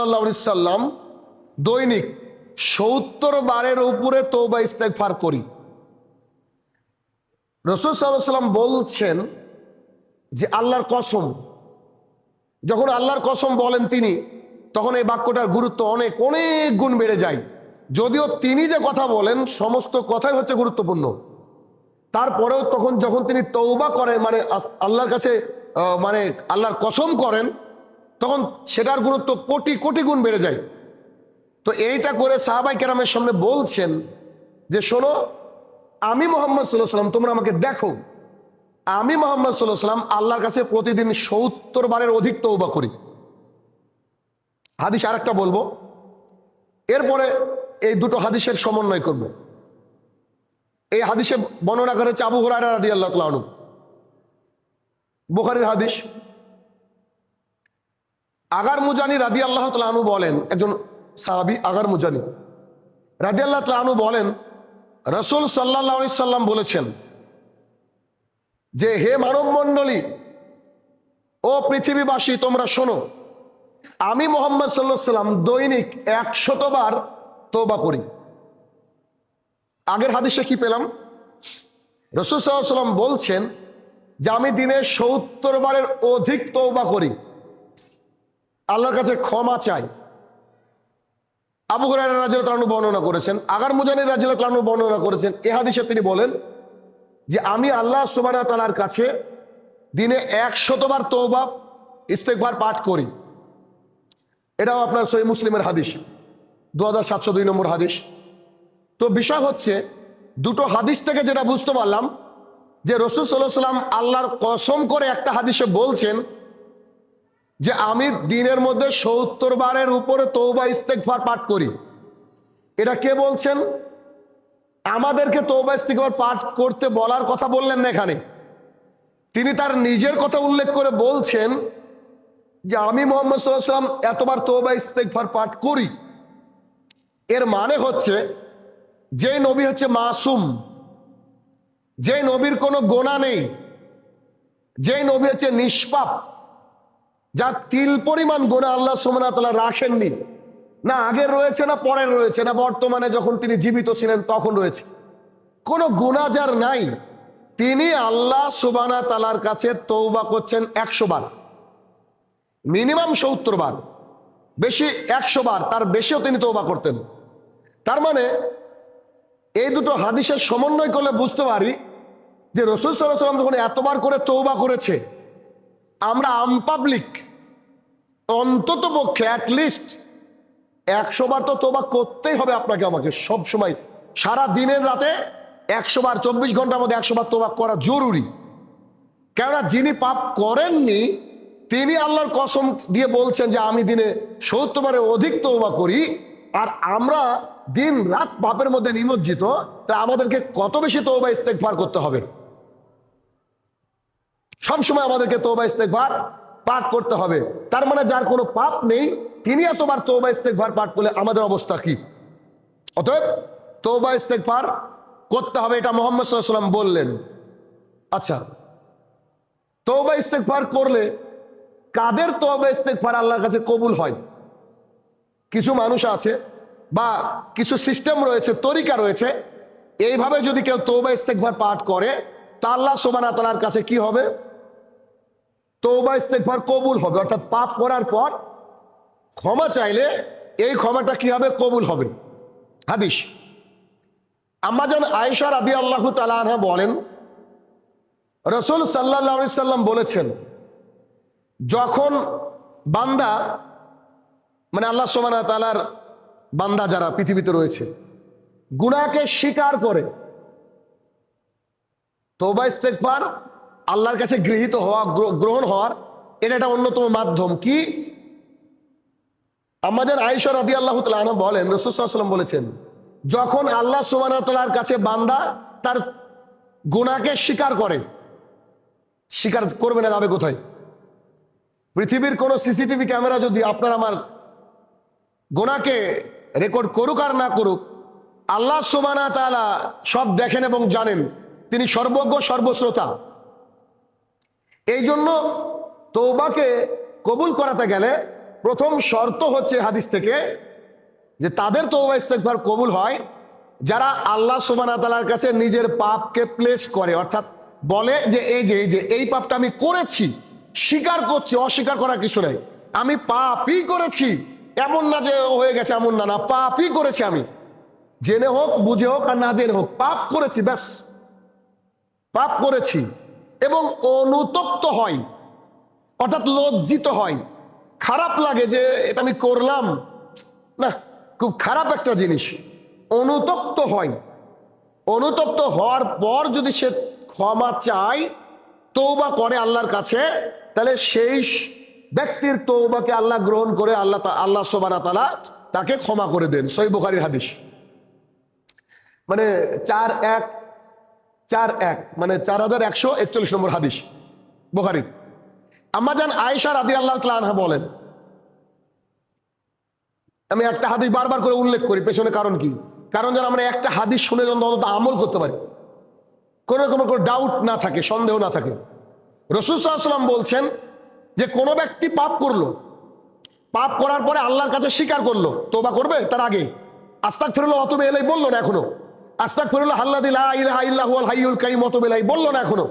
সাল্লাম দৈনিক সত্তর বারের উপরে তৌবা ইস্তেকফার করি। রসুল সাল্লাম বলছেন যে আল্লাহর কসম, যখন আল্লাহর কসম বলেন তিনি, তখন এই বাক্যটার গুরুত্ব অনেক অনেক গুণ বেড়ে যায়। যদিও তিনি যে কথা বলেন, সমস্ত কথাই হচ্ছে গুরুত্বপূর্ণ। তারপরেও তখন যখন তিনি তৌবা করেন মানে আল্লাহর কাছে মানে আল্লাহর কসম করেন তখন সেটার গুরুত্ব কোটি কোটি গুণ বেড়ে যায়। তো এইটা করে সাহাবাই কেরামের সামনে বলছেন যে, শোনো, আমি মোহাম্মদ সাল্লাহ সাল্লাম তোমরা আমাকে দেখো। আমি মোহাম্মদ সাল্লাহ সাল্লাম আল্লাহর কাছে প্রতিদিন সত্তর বারের অধিক তৌবা করি। হাদিস আর একটা বলব। এরপরে এই দুটো হাদিসের সমন্বয় করব। এই হাদিসে বর্ণনা করেছে আবু হুরায়রা রাদিয়াল্লাহু আল্লাহ আনহু। বুখারীর হাদিস আগার মুজানি রাদি আল্লাহ তালু বলেন, একজন সাহাবি আগার মুজানি রাদি আল্লাহ তালু বলেন, রসুল সাল্লাহ সাল্লাম বলেছেন যে, হে মানব মণ্ডলী ও পৃথিবীবাসী, তোমরা শোনো, আমি মোহাম্মদ সাল্লাহ সাল্লাম দৈনিক একশতবার তোবা করি। আগের হাদিসে কি পেলাম? রসুল সাল্লাহ সাল্লাম বলছেন যে, আমি দিনে সত্তর বারের অধিক তৌবা করি। আল্লাহর কাছে ক্ষমা চাই। আবু তাআলা বর্ণনা করেছেন, আগার মুজানির রাজিয়াল্লাহু তাআলা বর্ণনা করেছেন, এ হাদিসে তিনি বলেন যে আমি আল্লাহ সুবহানাহু ওয়া তাআলার কাছে দিনে একশতবার তওবা ইস্তেকবার পাঠ করি। এটাও আপনার সহি মুসলিমের হাদিস দু হাজার সাতশো দুই নম্বর হাদিস। তো বিষয় হচ্ছে, দুটো হাদিস থেকে যেটা বুঝতে পারলাম, যে রসুল সাল্লাহ সাল্লাম আল্লাহর কসম করে একটা হাদিসে বলছেন যে আমি দিনের মধ্যে সত্তর বারের উপরে তৌবা ইস্তেকফার পাঠ করি। এটা কে বলছেন? আমাদেরকে তৌবা ইস্তেকফার পাঠ করতে বলার কথা বললেন না এখানে। তিনি তার নিজের কথা উল্লেখ করে বলছেন যে আমি মোহাম্মদ সাল্লাম এতবার তৌবা ইস্তেকফার পাঠ করি। এর মানে হচ্ছে যে নবী হচ্ছে মাসুম, যে নবীর কোনো গোনা নেই, যে নবী হচ্ছে নিষ্পাপ। যা তিল পরিমাণ গোনা আল্লাহ সুমনাতলা রাখেননি। না আগের রয়েছে, না পরের রয়েছে, না বর্তমানে যখন তিনি জীবিত ছিলেন তখন রয়েছে। কোনো গুণা যার নাই। তিনি আল্লাহ সুবানা তালার কাছে তৌবা করছেন একশো বার। মিনিমাম সত্তর বার। বেশি একশো বার, তার বেশিও তিনি তৌবা করতেন। তার মানে এই দুটো হাদিসের সমন্বয় করলে বুঝতে পারি যে রসুল সাল্লাহ সাল্লাম যখন এতবার করে তৌবা করেছে, আমরা আম পাবলিক অন্তত পক্ষে অ্যাটলিস্ট একশো বার তো তোবা করতেই হবে আপনাকে আমাকে সব সময় সারা দিনের রাতে একশো বার, চব্বিশ ঘণ্টার মধ্যে একশো বার তোবা করা জরুরি। কেননা যিনি পাপ করেননি, তিনি আল্লাহর কসম দিয়ে বলছেন যে আমি দিনে সত্তর বারের অধিক তৌবা করি, আর আমরা দিন রাত পাপের মধ্যে নিমজ্জিত, তা আমাদেরকে কত বেশি তৌবা ইস্তেকফার করতে হবে? সবসময় আমাদেরকে তৌবা ইস্তেকবার পাঠ করতে হবে। তার মানে যার কোনো পাপ নেই, তিনি এতবার তৌবা ইস্তেকবার পাঠ করলে আমাদের অবস্থা কি? অতএব তৌবা ইস্তেকবার করতে হবে, এটা মোহাম্মদ ওয়াসাল্লাম বললেন। আচ্ছা তৌবা ইস্তেকবার করলে কাদের তৌবা ইস্তেকবার আল্লাহর কাছে কবুল হয়? কিছু মানুষ আছে বা কিছু সিস্টেম রয়েছে, তরিকা রয়েছে, এইভাবে যদি কেউ তৌবা ইস্তেকবার পাঠ করে, তা আল্লাহ সোবানা তালার কাছে কি হবে? তৌবা ইস্তেকবার কবুল হবে। অর্থাৎ পাপ করার পর ক্ষমা চাইলে এই ক্ষমাটা কি হবে? কবুল হবে। হাদিস। আম্মাজান আয়েশা রাদি আল্লাহ তালা বলেন, রসুল সাল্লাহ বলেছেন, যখন বান্দা মানে আল্লাহ সোমানা তালার বান্দা যারা পৃথিবীতে রয়েছে গুনাকে স্বীকার করে তোবা ইস্তেকবার আল্লাহর কাছে গৃহীত হওয়া, গ্র- গ্রহণ হওয়ার, এটা একটা অন্যতম মাধ্যম কি? আমাদের আয়েশা আদি আল্লাহ বলেন রসুলাম বলেছেন, যখন আল্লাহ সুবানার কাছে বান্দা তার গুনাকে স্বীকার করে, স্বীকার করবে না, যাবে কোথায়? পৃথিবীর কোন সিসিটিভি ক্যামেরা যদি আপনার আমার গোনাকে রেকর্ড করুক আর না করুক, আল্লাহ সুবানা তালা সব দেখেন এবং জানেন, তিনি সর্বজ্ঞ, সর্বশ্রোতা। এই জন্য তৌবাকে কবুল করাতে গেলে প্রথম শর্ত হচ্ছে হাদিস থেকে যে তাদের তৌবা ইস্তেকবার কবুল হয় যারা আল্লাহ সুবান তালার কাছে নিজের পাপকে প্লেস করে। অর্থাৎ বলে যে এই যে এই যে, এই পাপটা আমি করেছি, স্বীকার করছি, অস্বীকার করা কিছু নেই। আমি পাপই করেছি, এমন না যে হয়ে গেছে এমন না না, পাপই করেছি আমি। জেনে হোক, বুঝে হোক আর না জেনে হোক, পাপ করেছি, ব্যাস। পাপ করেছি। এবং অনুতপ্ত হয় অর্থাৎ লজ্জিত হয় খারাপ লাগে যে এটা আমি করলাম। না, খুব খারাপ একটা জিনিস। অনুতপ্ত হয় অনুতপ্ত হওয়ার পর যদি সে ক্ষমা চায় তৌবা করে আল্লাহর কাছে, তাহলে সেই ব্যক্তির তৌবাকে আল্লাহ গ্রহণ করে আল্লাহ আল্লাহ সোবানা তালা তাকে ক্ষমা করে দেন। সই বুখারির হাদিস। মানে চার এক চার এক মানে চার হাজার একশো একচল্লিশ নম্বর হাদিস, বুখারির। আম্মাজান আয়েশা রাদি আল্লাহ আনহা বলেন, আমি একটা হাদিস বারবার করে উল্লেখ করি, পেছনে কারণ কি? কারণ যেন আমরা একটা হাদিস শুনে যেন অন্তত আমল করতে পারি। কোনো রকম কোনো ডাউট না থাকে, সন্দেহ না থাকে। রসুল সাল্লাম বলছেন যে, কোনো ব্যক্তি পাপ করল, পাপ করার পরে আল্লাহর কাছে স্বীকার করল তোবা করবে তার আগে। আস্তাক ফিরলো অতবে এলাই বলল না এখনও। আস্তাক ফিরলো হাল্লাদিল্লাহ হাইউল কাইম অতবে এলাই বলল না এখনও।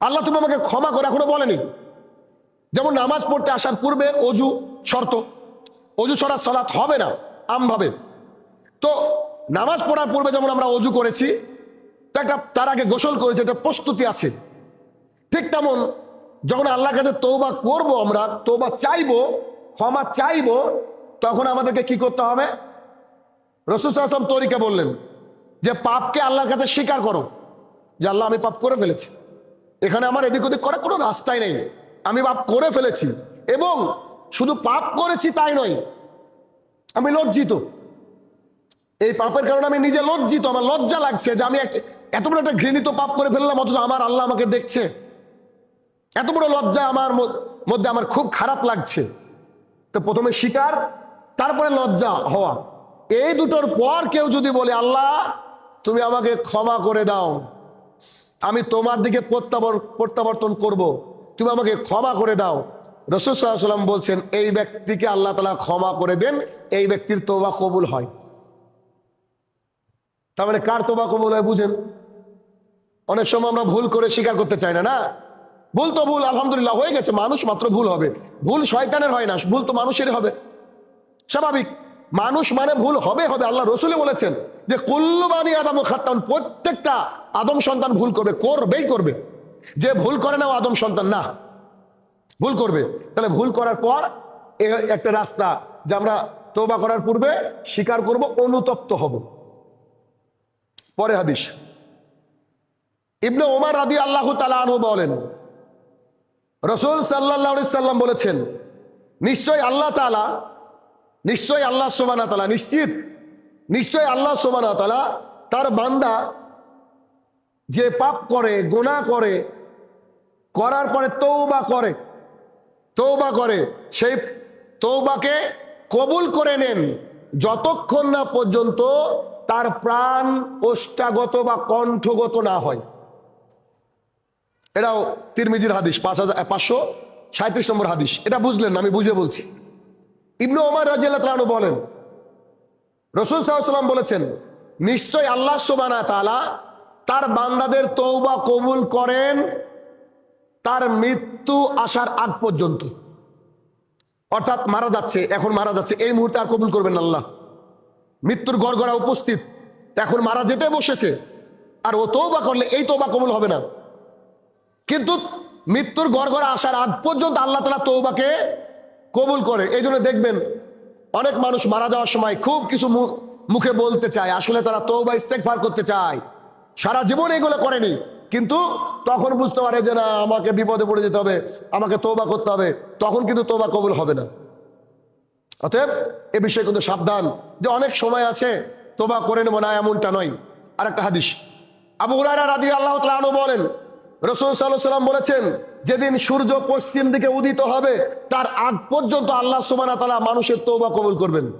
আল্লাহ তুমি আমাকে ক্ষমা করে, এখনও বলেনি। যেমন নামাজ পড়তে আসার পূর্বে অজু শর্ত, অজু ছড়া সালাত হবে না আমভাবে তো নামাজ পড়ার পূর্বে যেমন আমরা অজু করেছি, তো একটা তার আগে গোসল করেছি, একটা প্রস্তুতি আছে। ঠিক তেমন যখন আল্লাহর কাছে তৌবা করব আমরা তৌবা চাইব, ক্ষমা চাইব, তখন আমাদেরকে কি করতে হবে? রসুল আসলাম তরিকা বললেন যে পাপকে আল্লাহর কাছে স্বীকার করো, যে আল্লাহ আমি পাপ করে ফেলেছি। এখানে আমার এদিক ওদিক করার কোনো রাস্তাই নেই। আমি পাপ করে ফেলেছি এবং শুধু পাপ করেছি তাই নয়, আমি লজ্জিত। এই পাপের কারণে আমি নিজে লজ্জিত, আমার লজ্জা লাগছে যে আমি এত বড় একটা ঘৃণিত পাপ করে ফেললাম, অথচ আমার আল্লাহ আমাকে দেখছে। এত বড় লজ্জা আমার মধ্যে আমার খুব খারাপ লাগছে। তো প্রথমে শিকার তারপরে লজ্জা হওয়া। এই দুটোর পর কেউ যদি বলে, আল্লাহ, তুমি আমাকে ক্ষমা করে দাও। আমি তোমার দিকে প্রত্যাবর- প্রত্যাবর্তন করব। তুমি আমাকে ক্ষমা করে দাও। রসুল সাল্লাম বলছেন, এই ব্যক্তিকে আল্লাহ তালা ক্ষমা করে দেন। এই ব্যক্তির তোবা কবুল হয়। তার মানে কার তোবা কবুল হয় বুঝেন? অনেক সময় আমরা ভুল করে স্বীকার করতে চাই না না? ভুল তো ভুল, আলহামদুলিল্লাহ, হয়ে গেছে, মানুষ মাত্র ভুল হবে। ভুল শয়তানের হয় না, ভুল তো মানুষেরই হবে। স্বাভাবিক। মানুষ মানে ভুল হবে হবে। আল্লাহ রসুলে বলেছেন যে কুল্লুবানি আদম খাত্তান, প্রত্যেকটা আদম সন্তান ভুল করবে, করবেই করবে। যে ভুল করে না আদম সন্তান, না। ভুল করবে। তাহলে ভুল করার পর একটা রাস্তা যে আমরা তোবা করার পূর্বে স্বীকার করব, অনুতপ্ত হব। পরে হাদিস। ইবনে ওমর রাদি আল্লাহ তালু বলেন, রসুল সাল্লাহ সাল্লাম বলেছেন নিশ্চয় আল্লাহ তালা নিশ্চয় আল্লাহ সোবানা তালা নিশ্চিত। নিশ্চয় আল্লাহ সোবানা তালা তার বান্দা যে পাপ করে গোনা করে, করার পরে তৌবা করে তৌবা করে, সেই তৌবাকে কবুল করে নেন যতক্ষণ না পর্যন্ত তার প্রাণ ওষ্ঠাগত বা কণ্ঠগত না হয়। এটাও তিরমিজির হাদিস, পাঁচ হাজার, পাঁচশো সাঁত্রিশ নম্বর হাদিস। এটা বুঝলেন আমি বুঝে বলছি। ইবনু ওমর রাজিয়াল্লাহ বলেন, রসুল সাল্লাম বলেছেন নিশ্চয় আল্লাহ সুবানা তালা তার বান্দাদের তৌবা কবুল করেন তার মৃত্যু আসার আগ পর্যন্ত। অর্থাৎ মারা যাচ্ছে, এখন মারা যাচ্ছে, এই মুহূর্তে আর কবুল করবেন আল্লাহ। মৃত্যুর গড়গড়া উপস্থিত, এখন মারা যেতে বসেছে, আর ও তৌবা করলে এই তৌবা কবুল হবে না। কিন্তু মৃত্যুর গড়গড়া আসার আগ পর্যন্ত আল্লাহ তালা তৌবাকে কবুল করে। এই জন্য দেখবেন অনেক মানুষ মারা যাওয়ার সময় খুব কিছু মুখ- বলতে চায়। আসলে তারা তো তৌবা ইস্তেকফার করতে চায়। সারা জীবন এগুলো করেনি। কিন্তু তখন বুঝতে পারে যে না, আমাকে বিপদে পড়ে যেতে হবে, আমাকে তৌবা করতে হবে। তখন কিন্তু তৌবা কবুল হবে না। অতএব এ বিষয়ে কিন্তু সাবধান যে অনেক সময় আছে তোবা করে নেব না, এমনটা নয়। আর একটা হাদিস। আবু হুরায়রা আল্লাহ তালু বলেন রসুল সাল্লাম বলেছেন, যেদিন সূর্য পশ্চিম দিকে উদিত হবে, তার আগ পর্যন্ত আল্লাহ সুবানা তালা মানুষের তৌবা কবুল করবেন।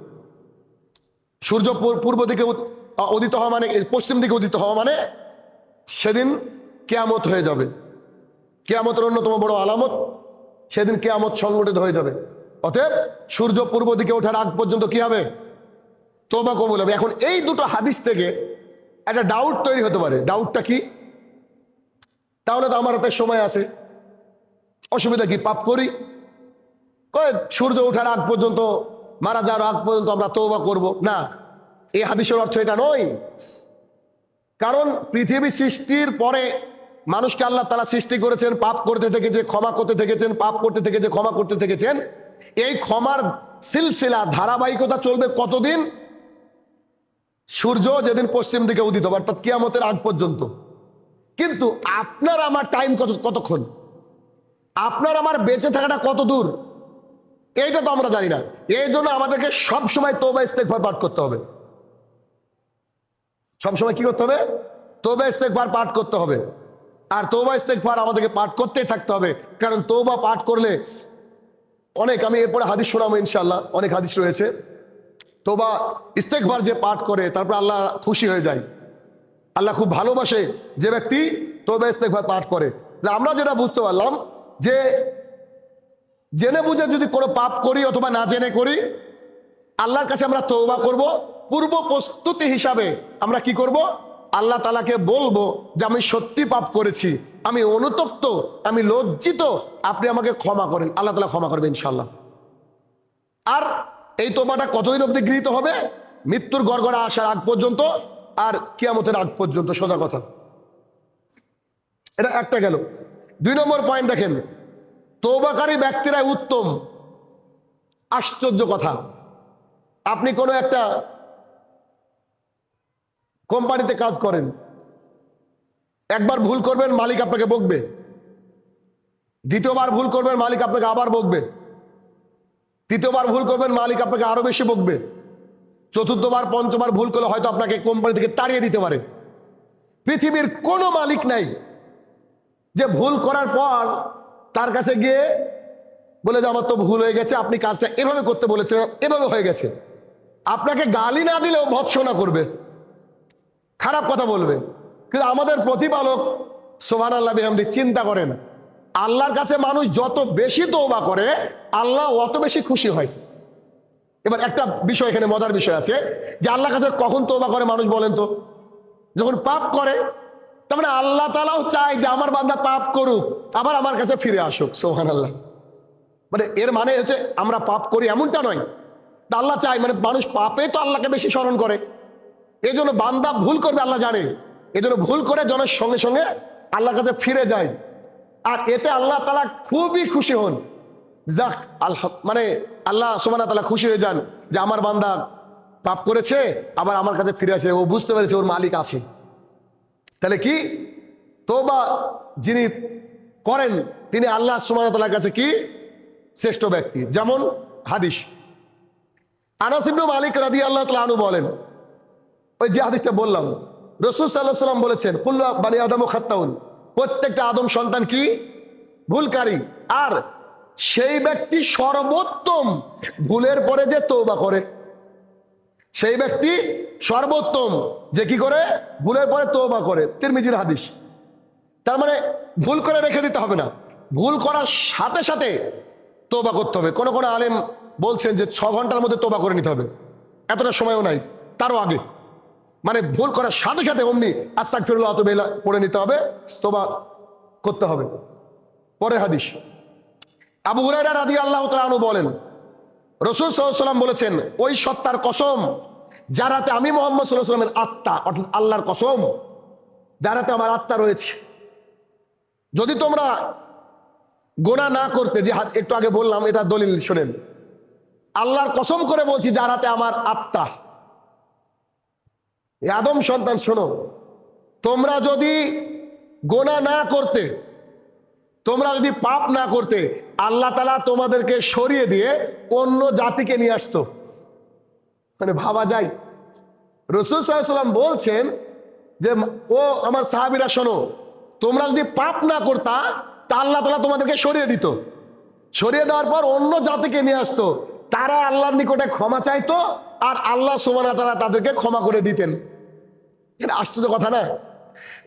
সূর্য পূর্ব দিকে উদ- উদিত হওয়া মানে পশ্চিম দিকে উদিত হওয়া মানে সেদিন কেয়ামত হয়ে যাবে। কেয়ামতের অন্যতম বড় আলামত, সেদিন কেয়ামত সংগঠিত হয়ে যাবে। অতএব সূর্য পূর্ব দিকে ওঠার আগ পর্যন্ত কি হবে? তোবা কবুল হবে। এখন এই দুটো হাদিস থেকে একটা ডাউট তৈরি হতে পারে। ডাউটটা কি? তাহলে তো আমার হাতে সময় আছে। অসুবিধা কি, পাপ করি? সূর্য ওঠার আগ পর্যন্ত, মারা যাওয়ার আগ পর্যন্ত আমরা তৌবা করব। না, এই হাদিসের অর্থ এটা নয়। কারণ পৃথিবী সৃষ্টির পরে মানুষকে আল্লাহ তালা সৃষ্টি করেছেন, পাপ করতে থেকেছে, ক্ষমা করতে থেকেছেন, পাপ করতে থেকেছে, ক্ষমা করতে থেকেছেন। এই ক্ষমার সিলসিলা, ধারাবাহিকতা চলবে কতদিন? সূর্য যেদিন পশ্চিম দিকে উদিত অর্থাৎ কিয়ামতের আগ পর্যন্ত। কিন্তু আপনার আমার টাইম কত কতক্ষণ? আপনার আমার বেঁচে থাকাটা কত দূর? এইটা তো আমরা জানি না। এই জন্য আমাদেরকে সবসময় তোবা ইস্তেকবার পাঠ করতে হবে। সবসময় কি করতে হবে? তোবা ইস্তেকবার পাঠ করতে হবে। আর তোবা ইস্তেকবার আমাদেরকে পাঠ করতেই থাকতে হবে। কারণ তোবা পাঠ করলে অনেক, আমি এরপরে হাদিস শোনাবো ইনশাল্লাহ অনেক হাদিস রয়েছে। তোবা ইস্তেকবার যে পাঠ করে, তারপর আল্লাহ খুশি হয়ে যায়। আল্লাহ খুব ভালোবাসে যে ব্যক্তি তোবা ইস্তেকবার পাঠ করে। আমরা যেটা বুঝতে পারলাম যে জেনে বুঝে যদি কোনো পাপ করি অথবা না জেনে করি, আল্লাহর কাছে আমরা তৌবা করব। পূর্ব প্রস্তুতি হিসাবে আমরা কি করব? আল্লাহ তালাকে বলব যে আমি সত্যি পাপ করেছি, আমি অনুতপ্ত, আমি লজ্জিত, আপনি আমাকে ক্ষমা করেন। আল্লাহ তালা ক্ষমা করবেন ইনশাল্লাহ আর এই তোবাটা কতদিন অবধি গৃহীত হবে? মৃত্যুর গড়গড়া আসার আগ পর্যন্ত আর কিয়ামতের আগ পর্যন্ত সোজা কথা। এটা একটা গেল। দুই নম্বর পয়েন্ট দেখেন তৌবাকারী ব্যক্তিরাই উত্তম। আশ্চর্য কথা। আপনি কোনো একটা কোম্পানিতে কাজ করেন, একবার ভুল করবেন, মালিক আপনাকে বকবে। দ্বিতীয়বার ভুল করবেন, মালিক আপনাকে আবার বকবে। তৃতীয়বার ভুল করবেন, মালিক আপনাকে আরও বেশি বকবে। চতুর্থবার পঞ্চবার ভুল করলে হয়তো আপনাকে কোম্পানি থেকে তাড়িয়ে দিতে পারে। পৃথিবীর কোনো মালিক নাই যে ভুল করার পর তার কাছে গিয়ে বলে যে, আমার তো ভুল হয়ে গেছে, আপনি কাজটা এভাবে করতে বলেছেন, এভাবে হয়ে গেছে। আপনাকে গালি না দিলেও ভৎসনা করবে। খারাপ কথা বলবে। কিন্তু আমাদের প্রতিপালক সোহান আল্লাহ বিহামদি চিন্তা করেন, আল্লাহর কাছে মানুষ যত বেশি তৌবা করে, আল্লাহ অত বেশি খুশি হয়। এবার একটা বিষয় এখানে মজার বিষয় আছে, যে আল্লাহ কাছে কখন তৌবা করে মানুষ বলেন তো? যখন পাপ করে, তার মানে আল্লাহ তালাও চায় যে আমার বান্দা পাপ করুক, আবার আমার কাছে ফিরে আসুক সোহান আল্লাহ মানে এর মানে হচ্ছে আমরা পাপ করি এমনটা নয়। তা আল্লাহ চায় মানে মানুষ পাপে তো আল্লাহকে বেশি স্মরণ করে। এই জন্য বান্দা ভুল করবে, আল্লাহ জানে। এই জন্য ভুল করে জনের সঙ্গে সঙ্গে আল্লাহর কাছে ফিরে যায়। আর এতে আল্লাহ তালা খুবই খুশি হন। যাক আল্লাহ মানে আল্লাহ সোমানা তালা খুশি হয়ে যান যে আমার বান্দা পাপ করেছে, আবার আমার কাছে ফিরে আছে ও বুঝতে পেরেছে ওর মালিক আছে। তাহলে কি? তোবা যিনি করেন, তিনি আল্লাহ সুমান তালার কাছে কি? শ্রেষ্ঠ ব্যক্তি। যেমন হাদিস। আনাসিবনু মালিক রাদি আল্লাহ তালা আনু বলেন, ওই যে হাদিসটা বললাম, রসুল সাল্লাহ সাল্লাম বলেছেন, কুল্লা বানি আদম ও খাত্তাউন। প্রত্যেকটা আদম সন্তান কি? ভুলকারী। আর সেই ব্যক্তি সর্বোত্তম ভুলের পরে যে তৌবা করে। সেই ব্যক্তি সর্বোত্তম যে কি করে? ভুলের পরে তৌবা করে। তিরমিজির হাদিস। তার মানে ভুল করে রেখে দিতে হবে না। ভুল করার সাথে সাথে তোবা করতে হবে। কোনো কোনো আলেম বলছেন যে ছ ঘণ্টার মধ্যে তোবা করে নিতে হবে। এতটা সময়ও নাই। তারও আগে। মানে ভুল করার সাথে সাথে অমনি আস্তাক ফিরুল্লাহ অত বেলা পড়ে নিতে হবে। তোবা করতে হবে। পরে হাদিস। আবু হুরাইরা রাদি আল্লাহ তালু বলেন, রসুল সাল্লাম বলেছেন, ওই সত্তার কসম যারাতে আমি মোহাম্মদ সাল্লাহ সাল্লামের আত্মা, অর্থাৎ আল্লাহর কসম যারাতে আমার আত্মা রয়েছে। যদি তোমরা গোনা না করতে, যে হাত একটু আগে বললাম, এটা দলিল, শোনেন। আল্লাহর কসম করে বলছি যারাতে আমার আত্মা। আদম সন্তান, শোনো, তোমরা যদি গোনা না করতে তোমরা যদি পাপ না করতে, আল্লাহ তালা তোমাদেরকে সরিয়ে দিয়ে অন্য জাতিকে নিয়ে আসতো। মানে ভাবা যায়। রসুল সাল্লাম বলছেন যে, ও আমার সাহাবিরা, শোনো, তোমরা যদি পাপ না করতা, তা আল্লাহ তালা তোমাদেরকে সরিয়ে দিত। সরিয়ে দেওয়ার পর অন্য জাতিকে নিয়ে আসতো। তারা আল্লাহর নিকটে ক্ষমা চাইতো আর আল্লাহ সোমানা তারা তাদেরকে ক্ষমা করে দিতেন। এটা আশ্চর্য কথা না।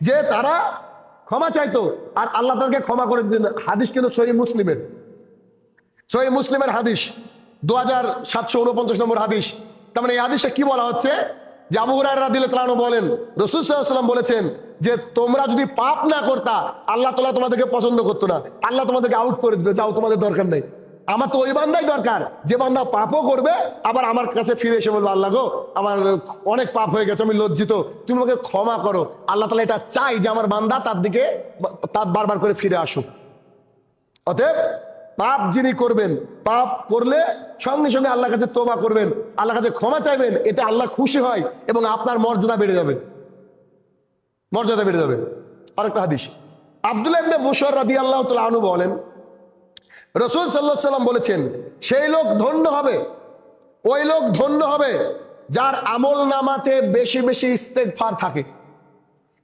যে তারা ক্ষমা চাইতো আর আল্লাহ তাদেরকে ক্ষমা করে দিতেন হাদিস কিন্তু সহি মুসলিমের। সহি মুসলিমের হাদিস। দু হাজার সাতশো উনপঞ্চাশ নম্বর হাদিস। তার মানে এই হাদিসে কি বলা হচ্ছে? যে আবু হুরায়রা দিলে তাআলা বলেন, রসুল সাল্লাম বলেছেন যে তোমরা যদি পাপ না করতা, আল্লাহ তোমাদেরকে পছন্দ করতো না। আল্লাহ তোমাদেরকে আউট করে দিত। যাও, তোমাদের দরকার নেই। আমার তো ওই বান্দাই দরকার। যে বান্দা পাপও করবে, আবার আমার কাছে ফিরে এসে বলব, আল্লাহ গো, আমার অনেক পাপ হয়ে গেছে, আমি লজ্জিত। তুমি আমাকে ক্ষমা করো। আল্লাহ তালা এটা চাই যে আমার বান্দা তার দিকে, তার বারবার করে ফিরে আসুক। অতএব পাপ যিনি করবেন, পাপ করলে সঙ্গে সঙ্গে আল্লাহ কাছে তোবা করবেন আল্লাহ কাছে ক্ষমা চাইবেন, এতে আল্লাহ খুশি হয় এবং আপনার মর্যাদা বেড়ে যাবে। মর্যাদা বেড়ে যাবে। আরেকটা হাদিস। আব্দুল্লাহ ইবনে মুশর রাদিয়াল্লাহু তাআলা আনহু বলেন রসুল সাল্লাহ সাল্লাম বলেছেন, সেই লোক ধন্য হবে। ওই লোক ধন্য হবে যার আমল নামাতে বেশি বেশি ইস্তেকফার থাকে।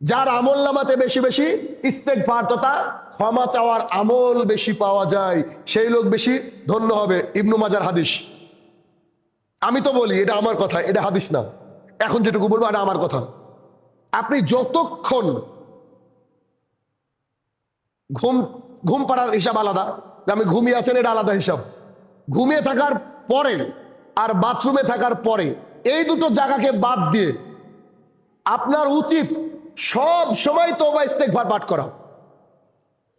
যার আমল নামাতে বেশি বেশি ইস্তেকফার তথা ক্ষমা চাওয়ার আমল বেশি পাওয়া যায়, সেই লোক বেশি ধন্য হবে। ইবনু মাজার হাদিস। আমি তো বলি, এটা আমার কথা, এটা হাদিস না। এখন যেটুকু বলব, এটা আমার কথা। আপনি যতক্ষণ ঘুম ঘুম পাড়ার হিসাব আলাদা আমি ঘুমিয়ে আছেন এটা আলাদা হিসাব। ঘুমিয়ে থাকার পরে আর বাথরুমে থাকার পরে এই দুটো জায়গাকে বাদ দিয়ে আপনার উচিত সব সময় তোবা ইস্তেকভার পাঠ করা।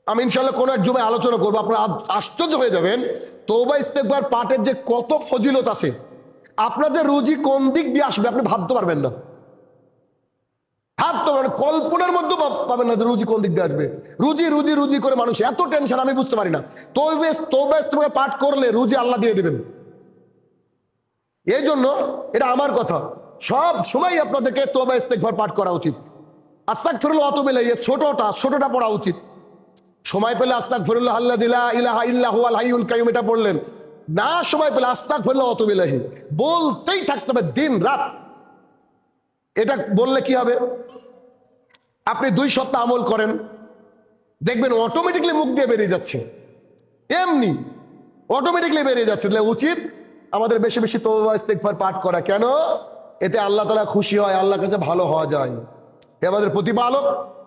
আমি ইনশাল্লাহ কোনো এক জমায় আলোচনা করব, আপনারা আশ্চর্য হয়ে যাবেন। তোবা ইস্তেকবার পাঠের যে কত ফজিলত আছে আপনাদের রুজি কোন দিক দিয়ে আসবে আপনি ভাবতে পারবেন না। ভাবতে পারবেন কল্পনার মধ্যে পাব- পাবেন না যে রুজি কোন দিক দিয়ে আসবে। রুজি রুজি রুজি করে মানুষ, এত টেনশন আমি বুঝতে পারি না। তবে তোবা ইস্তেকবার পাঠ করলে রুজি আল্লাহ দিয়ে দেবেন। এই জন্য এটা আমার কথা। সব সময় আপনাদেরকে তোবা ইস্তেকবার পাঠ করা উচিত। আস্তাক ফিরুল্লাহ অত বেলে ছোটটা ছোটটা পড়া উচিত। সময় পেলে আস্তাক ফিরুল্লাহ আল্লাহ দিলা ইলাহা ইল্লাহু আল হাইউল কাইয়ুম, এটা পড়লেন। না সময় পেলে আস্তাক ফিরুল্লাহ অত বেলাহি বলতেই থাকতে হবে দিন, রাত। এটা বললে কি হবে? আপনি দুই সপ্তাহ আমল করেন, দেখবেন অটোমেটিকলি মুখ দিয়ে বেরিয়ে যাচ্ছে। এমনি অটোমেটিকলি বেরিয়ে যাচ্ছে। তাহলে উচিত আমাদের বেশি বেশি ইস্তেগফার পাঠ করা। কেন? এতে আল্লাহ তাআলা খুশি হয়, আল্লাহর কাছে ভালো হওয়া যায়। এ আমাদের প্রতিপালক,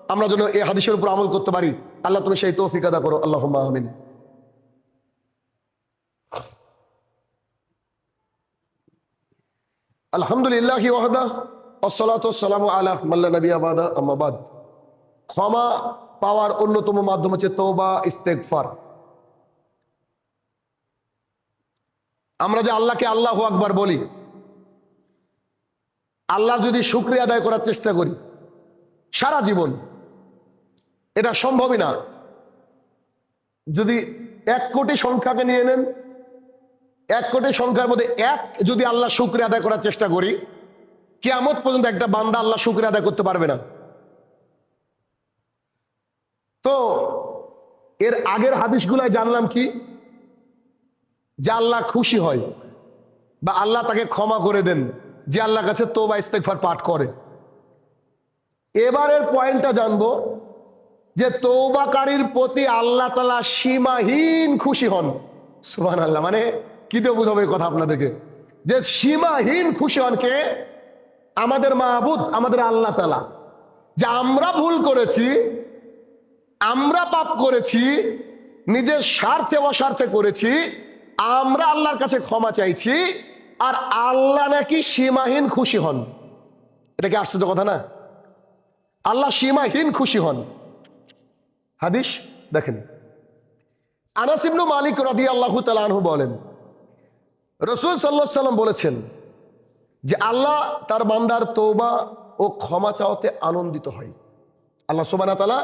আমরা যেন এই হাদিসের উপর আমল করতে পারি। আল্লাহ তুমি সেই তৌফিক আদা করো। আল্লাহ আমিন। আলহামদুলিল্লাহ ওয়াহদা। ক্ষমা পাওয়ার অন্যতম মাধ্যম হচ্ছে তৌবা ইস্তেগফার। আমরা যে আল্লাহকে আল্লাহ আকবার বলি আল্লাহ যদি শুক্রিয়া আদায় করার চেষ্টা করি, সারা জীবন, এটা সম্ভবই না। যদি এক কোটি সংখ্যাকে নিয়ে নেন, এক কোটি সংখ্যার মধ্যে এক যদি আল্লাহ শুক্রিয়া আদায় করার চেষ্টা করি কিয়ামত পর্যন্ত একটা বান্দা আল্লাহ শুক্রিয়া আদায় করতে পারবে না। তো এর আগের হাদিসগুলায় জানলাম কি? যে আল্লাহ খুশি হয় বা আল্লাহ তাকে ক্ষমা করে দেন, যে আল্লাহর কাছে তো বা ইস্তেকফার পাঠ করে। এবারের পয়েন্টটা জানব যে তৌবাকারীর প্রতি আল্লাহ তালা সীমাহীন খুশি হন। সুহান আল্লাহ মানে কি দিয়ে বুঝাবো এই কথা আপনাদেরকে? যে সীমাহীন খুশি হন কে? আমাদের মাহবুদ, আমাদের আল্লাহ তালা যে আমরা ভুল করেছি, আমরা পাপ করেছি, নিজের স্বার্থে, অস্বার্থে করেছি, আমরা আল্লাহর কাছে ক্ষমা চাইছি, আর আল্লাহ নাকি সীমাহীন খুশি হন। এটা কি আশ্চর্য কথা না? আল্লাহ সীমাহীন খুশি হন। হাদিস দেখেন। আনাসিবনু মালিক রাদি আল্লাহ তালু বলেন, রসুল সাল্লাহ সাল্লাম বলেছেন যে আল্লাহ তার বান্দার তৌবা ও ক্ষমা চাওয়াতে আনন্দিত হয়। আল্লাহ সোবানা তালা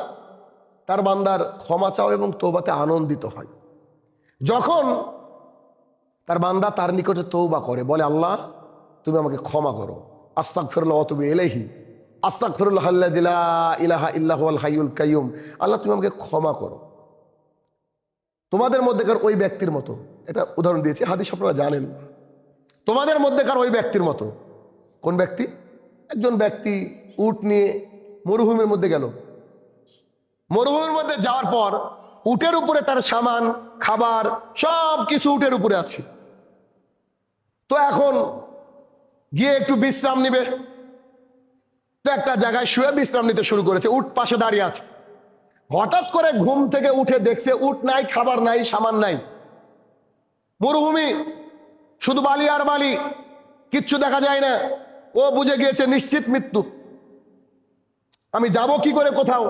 তার বান্দার ক্ষমা চাও এবং তৌবাতে আনন্দিত হয়। যখন তার বান্দা তার নিকটে তৌবা করে, বলে, আল্লাহ, তুমি আমাকে ক্ষমা করো। আস্তাক ফিরুল্লাহ তুমি এলেহি আস্তাক ফিরুল্লাহ ইলাহা ইল্লাহ হাইউল কাইয়ুম। আল্লাহ, তুমি আমাকে ক্ষমা করো। তোমাদের মধ্যেকার ওই ব্যক্তির মতো, এটা উদাহরণ দিয়েছি, হাদিস আপনারা জানেন। তোমাদের মধ্যেকার ওই ব্যক্তির মতো। কোন ব্যক্তি? একজন ব্যক্তি উট নিয়ে মরুভূমির মধ্যে গেল। মরুভূমির মধ্যে যাওয়ার পর উটের উপরে তার সামান, খাবার সব কিছু উটের উপরে আছে। তো এখন গিয়ে একটু বিশ্রাম নিবে। তো একটা জায়গায় শুয়ে বিশ্রাম নিতে শুরু করেছে, উট পাশে দাঁড়িয়ে আছে। হঠাৎ করে ঘুম থেকে উঠে দেখছে উট নাই, খাবার নাই, সামান নাই। মরুভূমি শুধু বালি আর বালি, কিচ্ছু দেখা যায় না। ও বুঝে গিয়েছে নিশ্চিত মৃত্যু। আমি যাব কি করে কোথাও?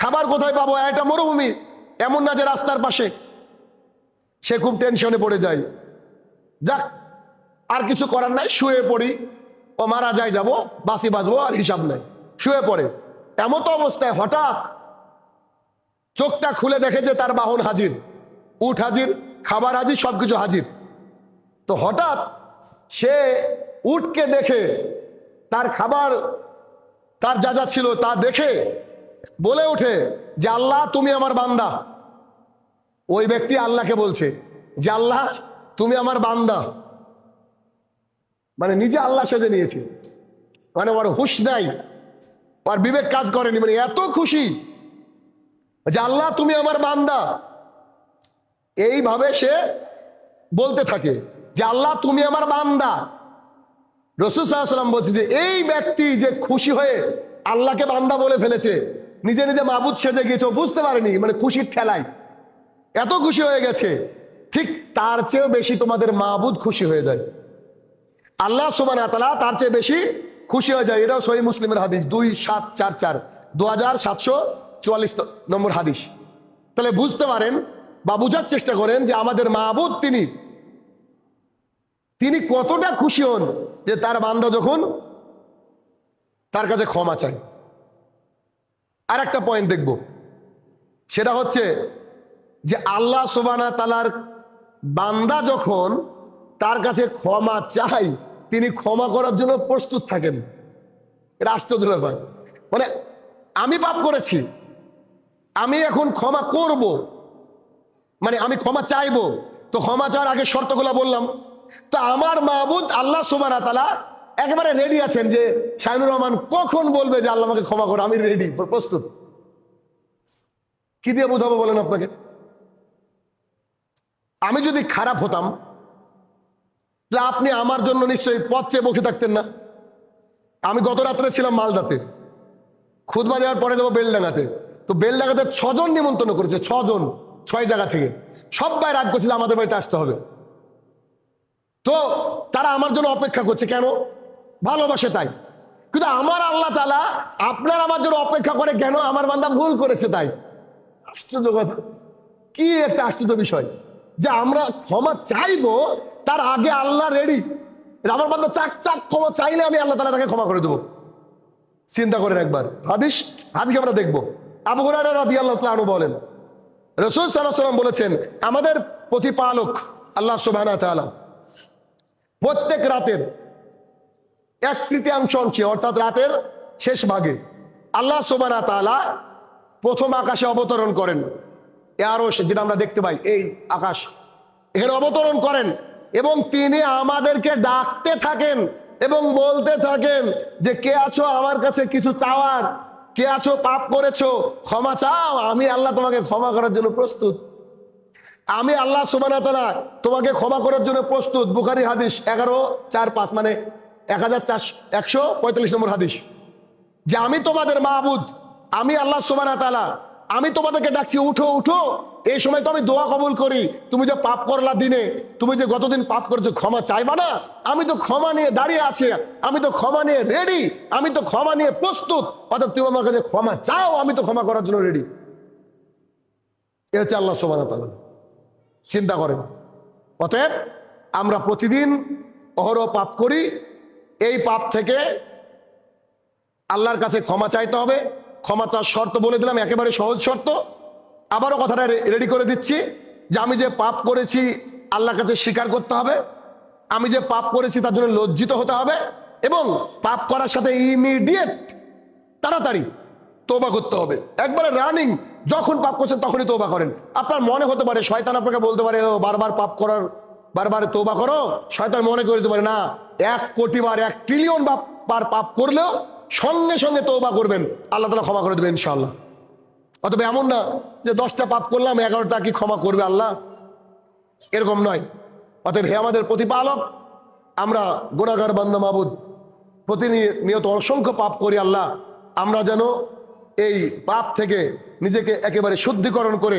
খাবার কোথায় পাবো? একটা মরুভূমি, এমন না যে রাস্তার পাশে। সে খুব টেনশনে পড়ে যায়। যাক, আর কিছু করার নাই, শুয়ে পড়ি। ও মারা যায়, যাব বাসি বাজবো, আর হিসাব নাই। শুয়ে পড়ে। এমন তো অবস্থায়, হঠাৎ চোখটা খুলে দেখে যে তার বাহন হাজির। উঠ হাজির, খাবার হাজির, সবকিছু হাজির। তো হঠাৎ সে উটকে দেখে তার খাবার, তার যা যা ছিল তা দেখে বলে ওঠে যে আল্লাহ, তুমি আমার বান্দা। ওই ব্যক্তি আল্লাহকে বলছে যে আল্লাহ, তুমি আমার বান্দা। মানে নিজে আল্লাহ সেজে নিয়েছে। মানে ওর হুশ নাই, ওর বিবেক কাজ করেনি মানে এত খুশি যে আল্লাহ, তুমি আমার বান্দা। এইভাবে সে বলতে থাকে। যে আল্লাহ, তুমি আমার বান্দা। রসুল সাল্লাম বলছে যে, এই ব্যক্তি যে খুশি হয়ে আল্লাহকে বান্দা বলে ফেলেছে, নিজে নিজে মাবুদ সেজে গিয়েছে বুঝতে পারেনি মানে খুশির ঠেলায়। এত খুশি হয়ে গেছে, ঠিক তার চেয়েও বেশি তোমাদের মাবুদ খুশি হয়ে যায়। আল্লাহ সুবান তালা তার চেয়ে বেশি খুশি হয়ে যায়। এটাও সহি মুসলিমের হাদিস, দুই সাত চার চার দু হাজার সাতশো চুয়াল্লিশ নম্বর হাদিস। তাহলে বুঝতে পারেন বা বুঝার চেষ্টা করেন যে আমাদের মাহবুদ তিনি তিনি কতটা খুশি হন যে তার বান্দা যখন তার কাছে ক্ষমা চায়। আর একটা পয়েন্ট দেখব। সেটা হচ্ছে যে আল্লাহ সুবানা তালার বান্দা যখন তার কাছে ক্ষমা চাই তিনি ক্ষমা করার জন্য প্রস্তুত থাকেন। এটা আশ্চর্য ব্যাপার। মানে আমি পাপ করেছি, আমি এখন ক্ষমা করব মানে আমি ক্ষমা চাইব। তো ক্ষমা চাওয়ার আগে শর্তগুলা বললাম। তো আমার মাহবুদ আল্লাহ সুবানা তালা একেবারে রেডি আছেন যে শাহিনুর রহমান কখন বলবে যে আল্লাহ আমাকে ক্ষমা করো, আমি রেডি প্রস্তুত। কি দিয়ে বোঝাবো বলেন আপনাকে? আমি যদি খারাপ হতাম, তাহলে আপনি আমার জন্য নিশ্চয়ই পথ চেয়ে বসে থাকতেন না। আমি গত রাত্রে ছিলাম মালদাতে। খুদবা দেওয়ার পরে যাব বেলডাঙ্গাতে। তো বেলডাঙ্গাতে ছজন নিমন্ত্রণ করেছে, ছজন, ছয় জায়গা থেকে। সবাই রাগ করছে যে আমাদের বাড়িতে আসতে হবে। তো তারা আমার জন্য অপেক্ষা করছে কেন? ভালোবাসে তাই। কিন্তু আমার আল্লাহ তালা আপনার আমার জন্য অপেক্ষা করে কেন? আমার বান্দা ভুল করেছে তাই। আশ্চর্য কথা। কি একটা আশ্চর্য বিষয় যে আমরা ক্ষমা চাইব, তার আগে আল্লাহ রেডি আমার বান্দা চাক চাক, ক্ষমা চাইলে আমি আল্লাহ তালা তাকে ক্ষমা করে দেবো। চিন্তা করেন একবার। হাদিস হাদিস আমরা দেখব। আবু হুরায়রা রাদিয়াল্লাহু আনহু বলেন, রসুল সাল্লাল্লাহু সাল্লাম বলেছেন, আমাদের প্রতিপালক আল্লাহ সুবহানাহু প্রত্যেক রাতের এক তৃতীয়াংশ অংশে, অর্থাৎ রাতের শেষ ভাগে, আল্লাহ ওয়া তাআলা প্রথম আকাশে অবতরণ করেন। এ আরও যেটা আমরা দেখতে পাই, এই আকাশ। এখানে অবতরণ করেন এবং তিনি আমাদেরকে ডাকতে থাকেন এবং বলতে থাকেন যে, কে আছো? আমার কাছে কিছু চাওয়ার। কে আছো? পাপ করেছ? ক্ষমা চাও। আমি আল্লাহ তোমাকে ক্ষমা করার জন্য প্রস্তুত। আমি আল্লাহ সুবানা তোমাকে ক্ষমা করার জন্য প্রস্তুত। বুখারি হাদিস এগারো, চার, পাঁচ মানে এক হাজার একশো পঁয়তাল্লিশ নম্বর হাদিস। যে আমি তোমাদের মাহবুদ, আমি আল্লাহ সুবানা আমি তোমাদেরকে ডাকছি, উঠো উঠো, এই সময় তো আমি দোয়া কবুল করি। তুমি যে পাপ করলা দিনে, তুমি যে গতদিন পাপ করেছ, ক্ষমা চাইবা না? আমি তো ক্ষমা নিয়ে দাঁড়িয়ে আছি, আমি তো ক্ষমা নিয়ে রেডি আমি তো ক্ষমা নিয়ে প্রস্তুত। অর্থাৎ তুমি আমার কাছে ক্ষমা চাও, আমি তো ক্ষমা করার জন্য রেডি এ হচ্ছে আল্লাহ সোমানা তালা চিন্তা করেন। অতএব আমরা প্রতিদিন অহরহ পাপ করি, এই পাপ থেকে আল্লাহর কাছে ক্ষমা চাইতে হবে। ক্ষমা চাওয়ার শর্ত বলে দিলাম, একেবারে সহজ শর্ত। আবারও কথাটা রেডি করে দিচ্ছি যে আমি যে পাপ করেছি, আল্লাহর কাছে স্বীকার করতে হবে। আমি যে পাপ করেছি, তার জন্য লজ্জিত হতে হবে এবং পাপ করার সাথে ইমিডিয়েট তাড়াতাড়ি তোবা করতে হবে। একবারে রানিং যখন পাপ করছেন তখনই তোবা করেন। আপনার মনে হতে পারে শয়তান আপনাকে বলতে পারে, ও, বারবার পাপ করার, বারবার তোবা করো। শয়তান মনে করে দিতে পারে, না, এক কোটি বার, এক ট্রিলিয়ন বার পাপ করলেও সঙ্গে সঙ্গে তোবা করবেন। আল্লাহ তালা ক্ষমা করে দেবেন ইনশাল্লাহ অতবে এমন না যে দশটা পাপ করলাম, এগারোটা কি ক্ষমা করবে আল্লাহ? এরকম নয়। অতএব হে আমাদের প্রতিপালক, আমরা গুণাগার বান্দা মাবুদ প্রতিনিয়ত অসংখ্য পাপ করি আল্লাহ। আমরা যেন এই পাপ থেকে নিজেকে একেবারে শুদ্ধিকরণ করে